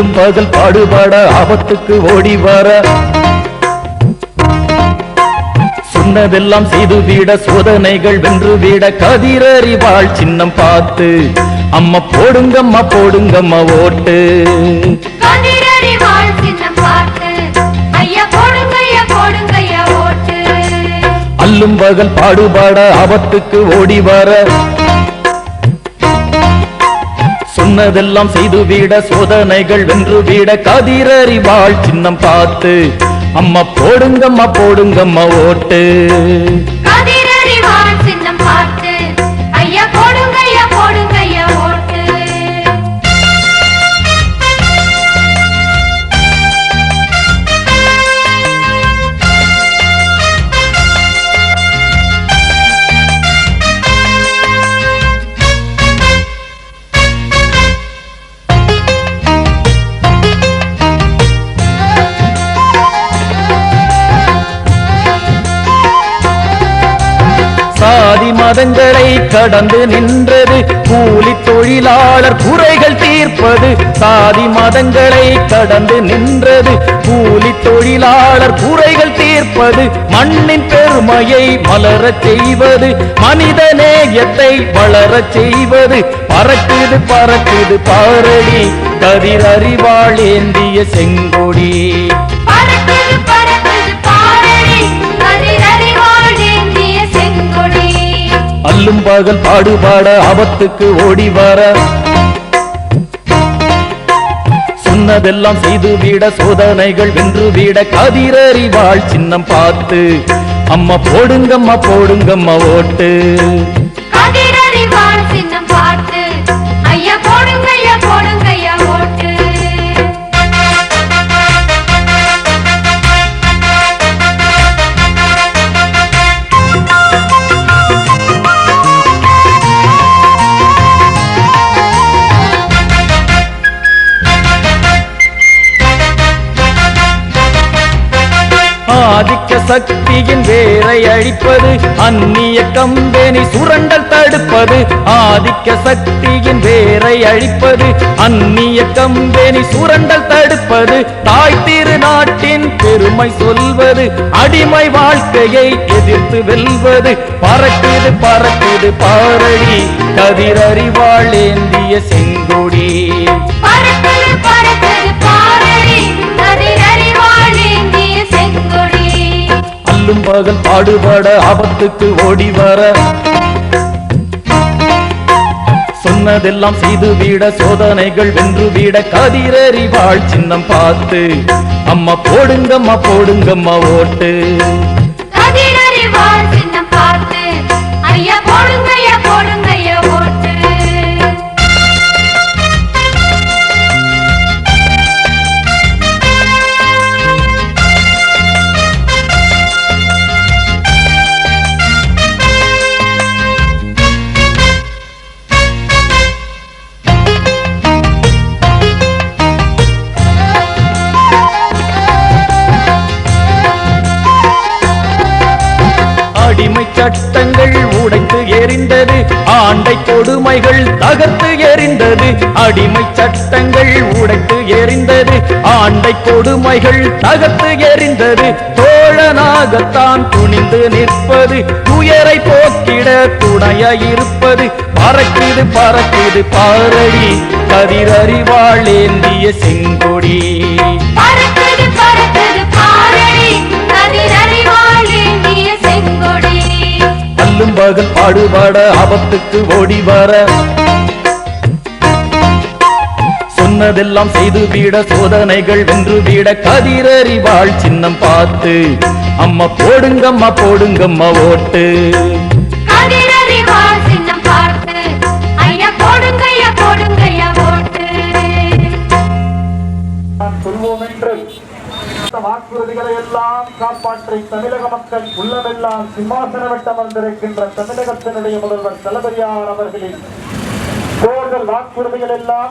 அல்லும் பகல் பாடுபாட ஆபத்துக்கு ஓடி வர. சொன்னதெல்லாம் செய்து வீட சோதனைகள் வென்று வீட. கதிரறிவாள் சின்னம் பார்த்து அம்மா போடுங்கம்மா போடுங்கம்மா ஓட்டு. அல்லும் பகல் பாடுபாட ஆபத்துக்கு ஓடி வர. சொன்னதெல்லாம் செய்து வீட சோதனைகள் வென்று வீட கதிரறிவாள் சின்னம் பார்த்து அம்மா போடுங்கம்மா போடுங்கம்மா ஓட்டு. மாதங்களை கடந்து நின்றது கூலி தொழிலாளர் குறைகள் தீர்ப்பது சாதி மதங்களை கடந்து நின்றது கூலி தொழிலாளர் குறைகள் தீர்ப்பது மண்ணின் பெருமையை மலரச் செய்வது மனித நேயத்தை வளரச் செய்வது பறக்குது பறக்குது பாரடி கதிரறிவாள் ஏந்திய செங்கொடி. அல்லும் பகல் பாடுபாட ஆபத்துக்கு ஓடி வர சொன்னதெல்லாம் செய்து வீட சோதனைகள் வென்று வீட கதிரறிவாள் சின்னம் பார்த்து. அம்மா போடுங்கம்மா போடுங்கம்மா ஓட்டு. ஆதிக்க சக்தியின் வேரை அழிப்பது அந்நிய கம்பெனி சுரண்டல் தடுப்பது ஆதிக்க சக்தியின் வேரை அழிப்பது அந்நிய கம்பெனி சுரண்டல் தடுப்பது தாய் திருநாட்டின் பெருமை சொல்வது அடிமை வாழ்க்கையை எதிர்த்து வெல்வது பறக்குது பறக்குது பாரடி கதிரறிவாள் ஏந்திய செங்கொடி. பகல் பாடுபட ஆபத்துக்கு ஓடி வர சொன்னதெல்லாம் செய்து வீட சோதனைகள் வென்று வீட கதிரறிவாள் சின்னம் பார்த்து. அம்மா போடுங்கம்மா போடுங்கம்மா ஓட்டு. சட்டங்கள் உடைத்து எரிந்தது ஆண்டை கொடுமைகள் தகர்த்து எரிந்தது அடிமை சட்டங்கள் உடைத்து எரிந்தது ஆண்டை கொடுமைகள் தகர்த்து எரிந்தது. தோழனாகத்தான் துணிந்து நிற்பது துயரை போக்கிட துணையாயிருப்பது பறக்குது பறக்குது பாரடி கதிரறிவாள் ஏந்திய செங்கொடி. அல்லும் பாடுபாட ஆபத்துக்கு ஓடி வர. சொன்னதெல்லாம் செய்து வீட சோதனைகள் வென்று வீட கதிரறிவாள் சின்னம் பார்த்து அம்மா போடுங்கம்மா போடுங்கம்மா ஓட்டு. வாக்குறுதிகளை எல்லாம் காப்பாற்றி தமிழக மக்கள் உள்ளமெல்லாம் சிம்மாசன வட்டம் வந்திருக்கின்ற தமிழகத்தினுடைய முதல்வர் தளபதியார் அவர்களின் தேர்தல் வாக்குறுதிகள் எல்லாம்